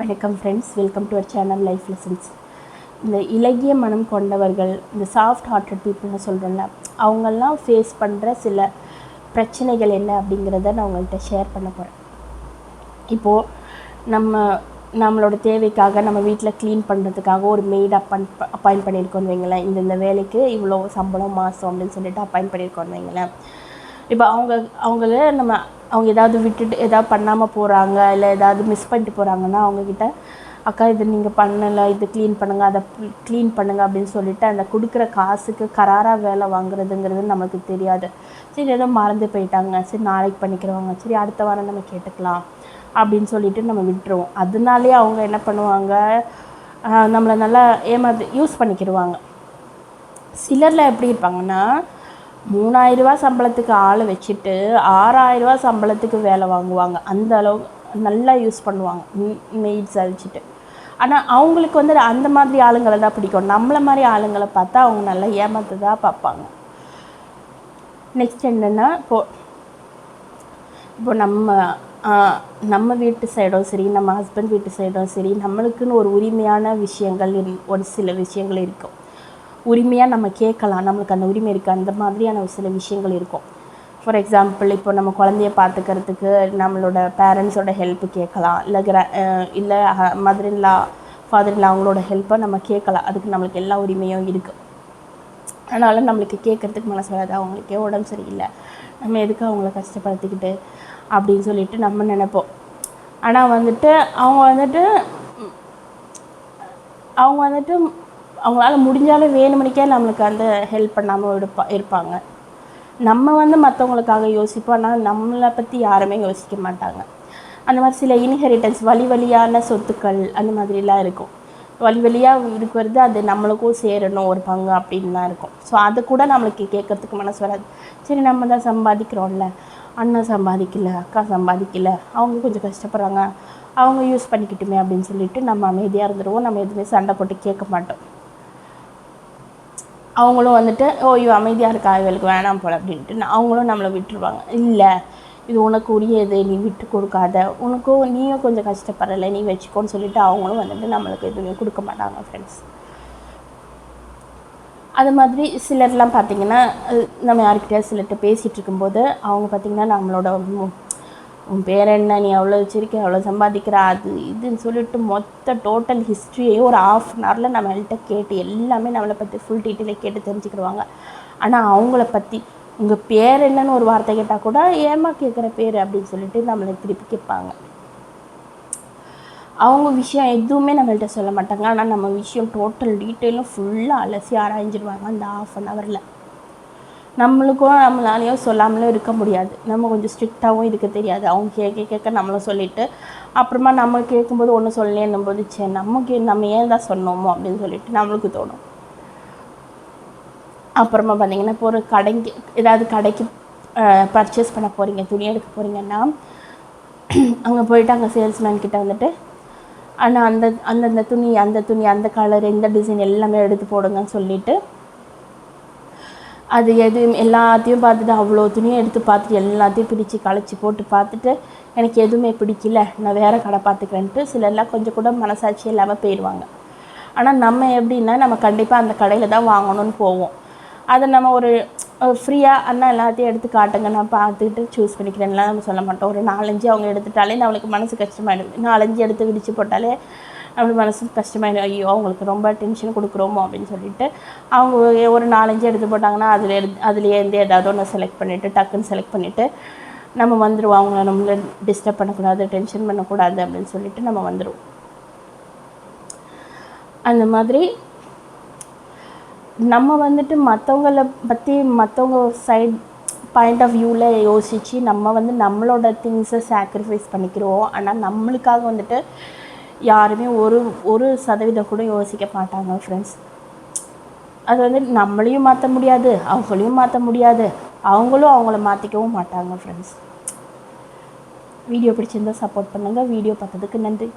வணக்கம் friends welcome to our channel life lessons இந்த இலகிய மனம் கொண்டவர்கள் இந்த சாஃப்ட் ஹார்ட்டட் பீப்புள்னு சொல்கிறோம்ல அவங்கெல்லாம் ஃபேஸ் பண்ணுற சில பிரச்சனைகள் என்ன அப்படிங்கிறத நான் உங்கள்கிட்ட ஷேர் பண்ண போகிறேன் இப்போது நம்ம நம்மளோட தேவைக்காக நம்ம வீட்டில் க்ளீன் பண்ணுறதுக்காக ஒரு மெய்டு அப்பாயின் அப்பாயின் பண்ணியிருக்கோன்னு வைங்களேன். இந்த இந்த வேலைக்கு இவ்வளோ சம்பளம் மாதம் அப்படின்னு சொல்லிட்டு அப்பாயின் பண்ணியிருக்கோன்னு வைங்களேன். இப்போ அவங்க அவங்கள நம்ம அவங்க ஏதாவது விட்டுட்டு ஏதாவது பண்ணாமல் போகிறாங்க இல்லை ஏதாவது மிஸ் பண்ணிட்டு போகிறாங்கன்னா அவங்கக்கிட்ட அக்கா இது நீங்கள் பண்ணலை இது க்ளீன் பண்ணுங்கள் அதை க்ளீன் பண்ணுங்கள் அப்படின்னு சொல்லிட்டு அந்த கொடுக்குற காசுக்கு கராராக வேலை வாங்குறதுங்கிறது நமக்கு தெரியாது. சரி ஏதோ மறந்து போயிட்டாங்க சரி நாளைக்கு பண்ணிக்கிறவங்க சரி அடுத்த வாரம் நம்ம கேட்டுக்கலாம் அப்படின்னு சொல்லிட்டு நம்ம விட்டுருவோம். அதனாலே அவங்க என்ன பண்ணுவாங்க நம்மளை நல்லா ஏமாந்து யூஸ் பண்ணிக்கிடுவாங்க சிலரில் எப்படி இருப்பாங்கன்னா மூணாயிரரூவா சம்பளத்துக்கு ஆளை வச்சுட்டு ஆறாயிரரூவா சம்பளத்துக்கு வேலை வாங்குவாங்க. அந்த அளவு நல்லா யூஸ் பண்ணுவாங்க. மெய்ட்ஸை வச்சுட்டு ஆனால் அவங்களுக்கு வந்து அந்த மாதிரி ஆளுங்களை தான் பிடிக்கும். நம்மளை மாதிரி ஆளுங்களை பார்த்தா அவங்க நல்லா ஏமாத்துதா பார்ப்பாங்க. நெக்ஸ்ட் என்னென்னா இப்போது இப்போ நம்ம நம்ம வீட்டு சைடும் சரி நம்ம ஹஸ்பண்ட் வீட்டு சைடும் சரி நம்மளுக்குன்னு ஒரு உரிமையான விஷயங்கள் ஒரு சில விஷயங்கள் இருக்கும். உரிமையாக நம்ம கேட்கலாம். நம்மளுக்கு அந்த உரிமை இருக்குது அந்த மாதிரியான ஒரு சில விஷயங்கள் இருக்கும். ஃபார் எக்ஸாம்பிள் இப்போ நம்ம குழந்தைய பார்த்துக்கிறதுக்கு நம்மளோட பேரண்ட்ஸோட ஹெல்ப் கேட்கலாம். இல்லை கிர இல்லை மதுரின்லா ஃபாதர்இன்லா அவங்களோட ஹெல்ப்பை நம்ம கேட்கலாம். அதுக்கு நம்மளுக்கு எல்லா உரிமையும் இருக்குது அதனால் நம்மளுக்கு கேட்குறதுக்கு மனசு வராது. அவங்களுக்கே உடம்பு சரியில்லை. நம்ம எதுக்கு அவங்கள கஷ்டப்படுத்திக்கிட்டு அப்படின்னு சொல்லிட்டு நம்ம நினைப்போம். ஆனால் வந்துட்டு அவங்க வந்துட்டு அவங்க வந்துட்டு அவங்களால முடிஞ்சாலும் வேணுமணிக்கே நம்மளுக்கு அந்த ஹெல்ப் பண்ணாமல் இருப்பா இருப்பாங்க. நம்ம வந்து மற்றவங்களுக்காக யோசிப்போம் ஆனால் நம்மளை பற்றி யாருமே யோசிக்க மாட்டாங்க. அந்த மாதிரி சில இன்ஹெரிட்டன்ஸ் வழி வழியான சொத்துக்கள் அந்த மாதிரிலாம் இருக்கும். வழி வழியாக இருக்கிறது அது நம்மளுக்கும் சேரணும் ஒரு பங்கு அப்படின்லாம் இருக்கும். ஸோ அது கூட நம்மளுக்கு கேட்கறதுக்கு மனசு வராது. சரி நம்ம தான் சம்பாதிக்கிறோம்ல. அண்ணன் சம்பாதிக்கல அக்கா சம்பாதிக்கல அவங்க கொஞ்சம் கஷ்டப்படுறாங்க. அவங்க யூஸ் பண்ணிக்கிட்டுமே அப்படின்னு சொல்லிட்டு நம்ம அமைதியாக இருந்துருவோம். நம்ம எதுவுமே சண்டை போட்டு கேட்க மாட்டோம். அவங்களும் வந்துட்டு ஓ இவ அமைதியாக இருக்கா? இவளுக்கு வேணாம் போல அப்படின்ட்டு அவங்களும் நம்மளை விட்டுருவாங்க. இல்லை இது உனக்கு உரியது. நீ விட்டு கொடுக்காத. உனக்கும் நீயும் கொஞ்சம் கஷ்டப்படலை. நீ வச்சுக்கோன்னு சொல்லிட்டு அவங்களும் வந்துட்டு நம்மளுக்கு எதுவுமே கொடுக்க மாட்டாங்க ஃப்ரெண்ட்ஸ் அது மாதிரி சிலர்லாம் பார்த்திங்கன்னா நம்ம யார்கிட்டயா சிலர்கிட்ட பேசிகிட்டு இருக்கும்போது அவங்க பார்த்திங்கன்னா நம்மளோட உன் பேர் என்ன நீ எவ்வளோ வச்சிருக்க? எவ்வளோ சம்பாதிக்கிற? அது இதுன்னு சொல்லிட்டு மொத்த டோட்டல் ஹிஸ்ட்ரியையும் ஒரு ஆஃப் அன் ஹவரில் நம்மள்கிட்ட கேட்டு எல்லாமே நம்மளை பற்றி ஃபுல் டீட்டெயிலாக கேட்டு தெரிஞ்சுக்கிடுவாங்க. ஆனால் அவங்கள பற்றி உங்கள் பேர் என்னன்னு ஒரு வார்த்தை கேட்டால் கூட ஏமா கேட்குற பேர் அப்படின்னு சொல்லிட்டு நம்மளை திருப்பி கேட்பாங்க. அவங்க விஷயம் எதுவுமே நம்மள்கிட்ட சொல்ல மாட்டாங்க. ஆனால் நம்ம விஷயம் டோட்டல் டீட்டெயிலும் ஃபுல்லாக அலசி ஆராய்ஞ்சிடுவாங்க அந்த ஆஃப் அன் ஹவரில் நம்மளுக்கும் நம்மளாலேயும் சொல்லாமலும் இருக்க முடியாது. நம்ம கொஞ்சம் ஸ்ட்ரிக்டாகவும் இருக்க தெரியாது. அவங்க கேட்க கேட்க நம்மளும் சொல்லிட்டு அப்புறமா நம்ம கேட்கும்போது ஒன்றும் சொல்லலேன்னும் போது சே நமக்கு நம்ம ஏன் தான் சொன்னோமோ அப்படின்னு சொல்லிட்டு நம்மளுக்கு தோணும். அப்புறமா பார்த்தீங்கன்னா இப்போ ஒரு கடைக்கு ஏதாவது கடைக்கு பர்ச்சேஸ் பண்ண போகிறீங்க துணி எடுக்க போகிறீங்கன்னா அங்கே போயிட்டு அங்கே சேல்ஸ்மேன் கிட்ட வந்துட்டு ஆனால் அந்த அந்தந்த துணி அந்த துணி அந்த கலர் இந்த டிசைன் எல்லாமே எடுத்து போடுங்கன்னு சொல்லிவிட்டு அது எது எல்லாத்தையும் பார்த்துட்டு அவ்வளோ துணியும் எடுத்து பார்த்துட்டு எல்லாத்தையும் பிரித்து களைச்சி போட்டு பார்த்துட்டு எனக்கு எதுவுமே பிடிக்கல. நான் வேறு கடை பார்த்துக்கிறேன்ட்டு சிலர்லாம் கொஞ்சம் கூட மனசாட்சி இல்லாமல் போயிடுவாங்க ஆனால் நம்ம எப்படின்னா நம்ம கண்டிப்பாக அந்த கடையில் தான் வாங்கணும்னு போவோம். அதை நம்ம ஒரு ஃப்ரீயாக அண்ணா எல்லாத்தையும் எடுத்து காட்டுங்க. நான் பார்த்துக்கிட்டு சூஸ் பண்ணிக்கிறேன்லாம் நம்ம சொல்ல மாட்டோம். ஒரு நாலஞ்சு அவங்க எடுத்துட்டாலே நம்மளுக்கு மனசு கஷ்டமாயிடும் நாலஞ்சு எடுத்து விரிச்சு போட்டாலே அப்படி மனசு கஷ்டமாயிடும் ஐயோ அவங்களுக்கு ரொம்ப டென்ஷன் கொடுக்குறோமோ அப்படின்னு சொல்லிட்டு அவங்க ஒரு- நாலஞ்சு எடுத்து போட்டாங்கன்னா அதில் எடுத்து அதுலேயே இருந்து ஏதாவது ஒன்று செலக்ட் பண்ணிவிட்டு டக்குன்னு செலக்ட் பண்ணிவிட்டு நம்ம வந்துடுவோம் அவங்கள நம்மள டிஸ்டர்ப் பண்ணக்கூடாது டென்ஷன் பண்ணக்கூடாது அப்படின்னு சொல்லிட்டு நம்ம வந்துடுவோம் அந்த மாதிரி நம்ம வந்துட்டு மற்றவங்கள பற்றி மற்றவங்க சைட் பாயிண்ட் ஆஃப் வியூவில் யோசித்து நம்ம வந்து நம்மளோட திங்ஸை சாக்ரிஃபைஸ் பண்ணிக்கிறோம். ஆனால் நம்மளுக்காக வந்துட்டு யாருமே ஒரு ஒரு சதவீதம் கூட யோசிக்க மாட்டாங்க ஃப்ரெண்ட்ஸ் அது வந்து நம்மளையும் மாற்ற முடியாது அவங்களையும் மாற்ற முடியாது. அவங்களும் அவங்கள மாற்றிக்கவும் மாட்டாங்க ஃப்ரெண்ட்ஸ் வீடியோ பிடிச்சிருந்தா சப்போர்ட் பண்ணுங்கள் வீடியோ பார்த்ததுக்கு நன்றி.